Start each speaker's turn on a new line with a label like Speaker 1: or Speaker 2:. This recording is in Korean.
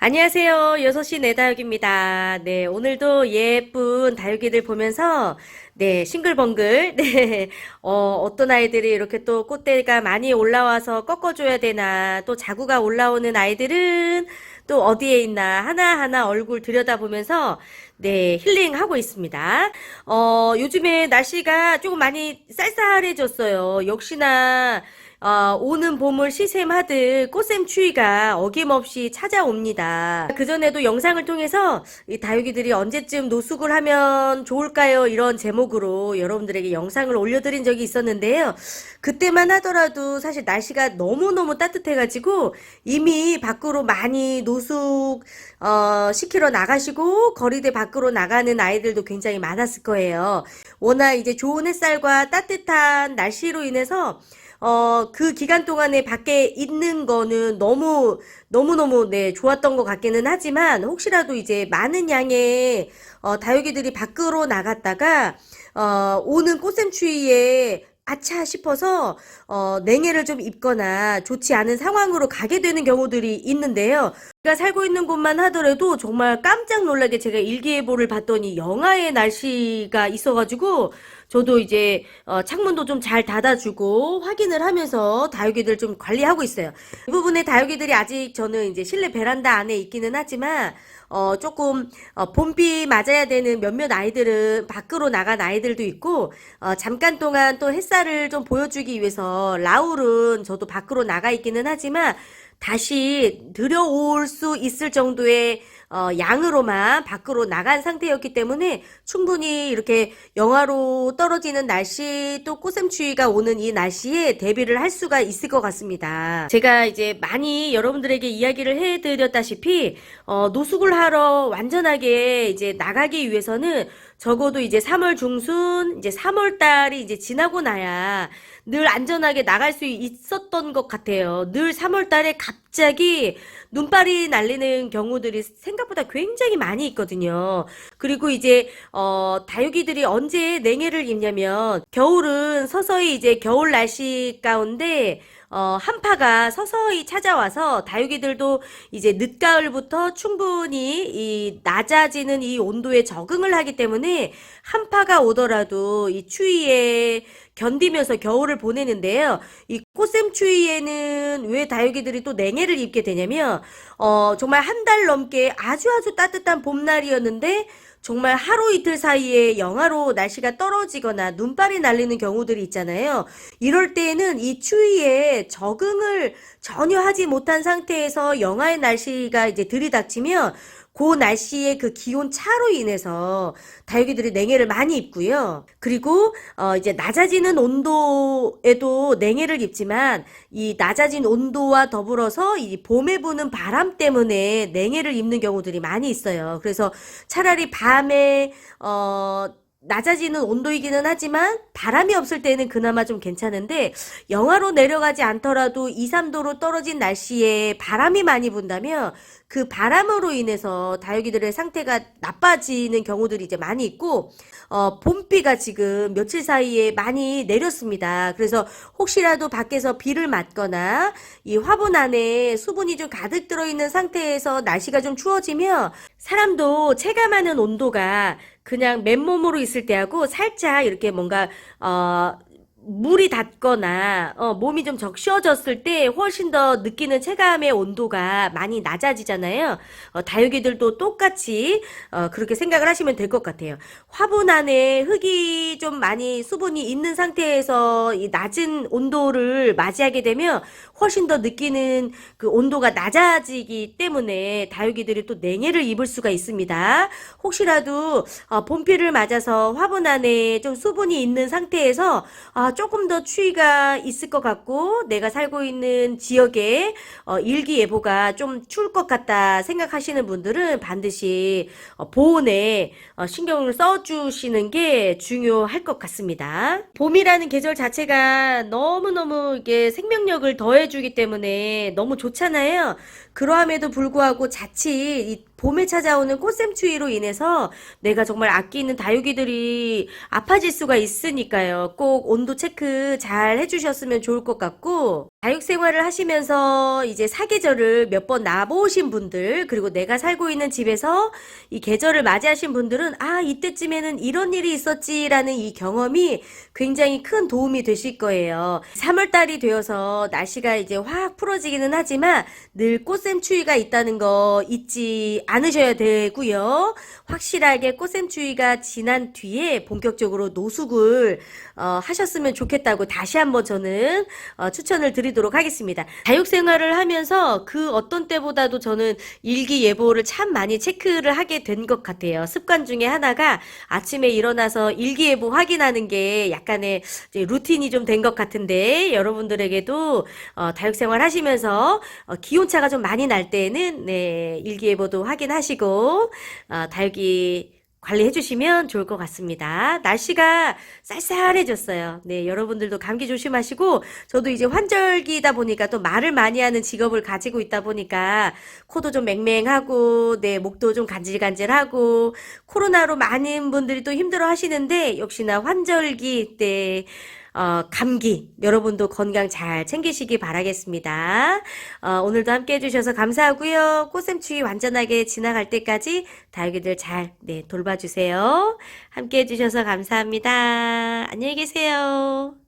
Speaker 1: 안녕하세요. 6시 내다육입니다. 네, 오늘도 예쁜 다육이들 보면서, 네, 싱글벙글, 네, 어, 어떤 아이들이 이렇게 또 꽃대가 많이 올라와서 꺾어줘야 되나, 또 자구가 올라오는 아이들은 또 어디에 있나, 하나하나 얼굴 들여다보면서, 네, 힐링하고 있습니다. 어, 요즘에 날씨가 조금 많이 쌀쌀해졌어요. 역시나, 어, 오는 봄을 시샘하듯 꽃샘 추위가 어김없이 찾아옵니다. 그전에도 영상을 통해서 이 다육이들이 언제쯤 노숙을 하면 좋을까요? 이런 제목으로 여러분들에게 영상을 올려드린 적이 있었는데요. 그때만 하더라도 사실 날씨가 너무너무 따뜻해가지고 이미 밖으로 많이 노숙, 어, 시키러 나가시고 거리대 밖으로 나가는 아이들도 굉장히 많았을 거예요. 워낙 이제 좋은 햇살과 따뜻한 날씨로 인해서 어, 그 기간 동안에 밖에 있는 거는 너무, 너무너무, 네, 좋았던 것 같기는 하지만, 혹시라도 이제 많은 양의, 어, 다육이들이 밖으로 나갔다가, 어, 오는 꽃샘추위에 아차 싶어서, 어, 냉해를 좀 입거나 좋지 않은 상황으로 가게 되는 경우들이 있는데요. 제가 살고 있는 곳만 하더라도 정말 깜짝 놀라게 제가 일기예보를 봤더니 영하의 날씨가 있어가지고, 저도 이제 어, 창문도 좀 잘 닫아주고 확인을 하면서 다육이들 좀 관리하고 있어요. 이 부분에 다육이들이 아직 저는 이제 실내 베란다 안에 있기는 하지만 어, 조금 어, 봄비 맞아야 되는 몇몇 아이들은 밖으로 나간 아이들도 있고 어, 잠깐 동안 또 햇살을 좀 보여주기 위해서 라울은 저도 밖으로 나가 있기는 하지만 다시 들여올 수 있을 정도의 어, 양으로만 밖으로 나간 상태였기 때문에 충분히 이렇게 영하로 떨어지는 날씨 또 꽃샘추위가 오는 이 날씨에 대비를 할 수가 있을 것 같습니다. 제가 이제 많이 여러분들에게 이야기를 해드렸다시피 어, 노숙을 하러 완전하게 이제 나가기 위해서는 적어도 이제 3월 중순, 이제 3월 달이 이제 지나고 나야 늘 안전하게 나갈 수 있었던 것 같아요. 늘 3월 달에 갑자기 눈발이 날리는 경우들이 생각보다 굉장히 많이 있거든요. 그리고 이제, 어, 다육이들이 언제 냉해를 입냐면, 겨울은 서서히 이제 겨울 날씨 가운데, 어, 한파가 서서히 찾아와서 다육이들도 이제 늦가을부터 충분히 이 낮아지는 이 온도에 적응을 하기 때문에 한파가 오더라도 이 추위에 견디면서 겨울을 보내는데요. 이 꽃샘 추위에는 왜 다육이들이 또 냉해를 입게 되냐면, 어, 정말 한 달 넘게 아주 아주 따뜻한 봄날이었는데, 정말 하루 이틀 사이에 영하로 날씨가 떨어지거나 눈발이 날리는 경우들이 있잖아요. 이럴 때에는 이 추위에 적응을 전혀 하지 못한 상태에서 영하의 날씨가 이제 들이닥치면 그 날씨의 그 기온 차로 인해서 다육이들이 냉해를 많이 입고요. 그리고 어 이제 낮아지는 온도에도 냉해를 입지만 이 낮아진 온도와 더불어서 이 봄에 부는 바람 때문에 냉해를 입는 경우들이 많이 있어요. 그래서 차라리 밤에 어 낮아지는 온도이기는 하지만 바람이 없을 때는 그나마 좀 괜찮은데 영하로 내려가지 않더라도 2, 3도로 떨어진 날씨에 바람이 많이 분다면 그 바람으로 인해서 다육이들의 상태가 나빠지는 경우들이 이제 많이 있고 어, 봄비가 지금 며칠 사이에 많이 내렸습니다. 그래서 혹시라도 밖에서 비를 맞거나 이 화분 안에 수분이 좀 가득 들어 있는 상태에서 날씨가 좀 추워지면 사람도 체감하는 온도가 그냥 맨몸으로 있을 때하고 살짝 이렇게 뭔가 어 물이 닿거나 어, 몸이 좀 적셔졌을 때 훨씬 더 느끼는 체감의 온도가 많이 낮아지잖아요. 어, 다육이들도 똑같이 어, 그렇게 생각을 하시면 될 것 같아요. 화분 안에 흙이 좀 많이 수분이 있는 상태에서 이 낮은 온도를 맞이하게 되면 훨씬 더 느끼는 그 온도가 낮아지기 때문에 다육이들이 또 냉해를 입을 수가 있습니다. 혹시라도 어, 봄비를 맞아서 화분 안에 좀 수분이 있는 상태에서 아, 조금 더 추위가 있을 것 같고 내가 살고 있는 지역에 어, 일기예보가 좀 추울 것 같다 생각하시는 분들은 반드시 어, 보온에 어, 신경을 써주시는 게 중요할 것 같습니다. 봄이라는 계절 자체가 너무너무 이게 생명력을 더해주기 때문에 너무 좋잖아요. 그러함에도 불구하고 자칫 이 봄에 찾아오는 꽃샘추위로 인해서 내가 정말 아끼는 다육이들이 아파질 수가 있으니까요. 꼭 온도 체크 잘 해주셨으면 좋을 것 같고 다육 생활을 하시면서 이제 사계절을 몇 번 나보신 분들, 그리고 내가 살고 있는 집에서 이 계절을 맞이하신 분들은, 아, 이때쯤에는 이런 일이 있었지라는 이 경험이 굉장히 큰 도움이 되실 거예요. 3월달이 되어서 날씨가 이제 확 풀어지기는 하지만 늘 꽃샘추위가 있다는 거 잊지 않으셔야 되고요. 확실하게 꽃샘추위가 지난 뒤에 본격적으로 노숙을 어, 하셨으면 좋겠다고 다시 한번 저는 어, 추천을 드 리도록 하겠습니다. 다육 생활을 하면서 그 어떤 때보다도 저는 일기예보를 참 많이 체크를 하게 된 것 같아요. 습관 중에 하나가 아침에 일어나서 일기예보 확인하는 게 약간의 루틴이 좀 된 것 같은데 여러분들에게도 어, 다육 생활 하시면서 어, 기온차가 좀 많이 날 때는 네, 일기예보도 확인하시고 어, 다육이 관리해 주시면 좋을 것 같습니다. 날씨가 쌀쌀해졌어요. 네, 여러분들도 감기 조심하시고, 저도 이제 환절기다 보니까 또 말을 많이 하는 직업을 가지고 있다 보니까, 코도 좀 맹맹하고, 네, 목도 좀 간질간질하고, 코로나로 많은 분들이 또 힘들어 하시는데, 역시나 환절기 때, 어, 감기, 여러분도 건강 잘 챙기시기 바라겠습니다. 어, 오늘도 함께 해주셔서 감사하고요. 꽃샘추위 완전하게 지나갈 때까지 다육이들 잘, 네, 돌봐주세요. 함께 해주셔서 감사합니다. 안녕히 계세요.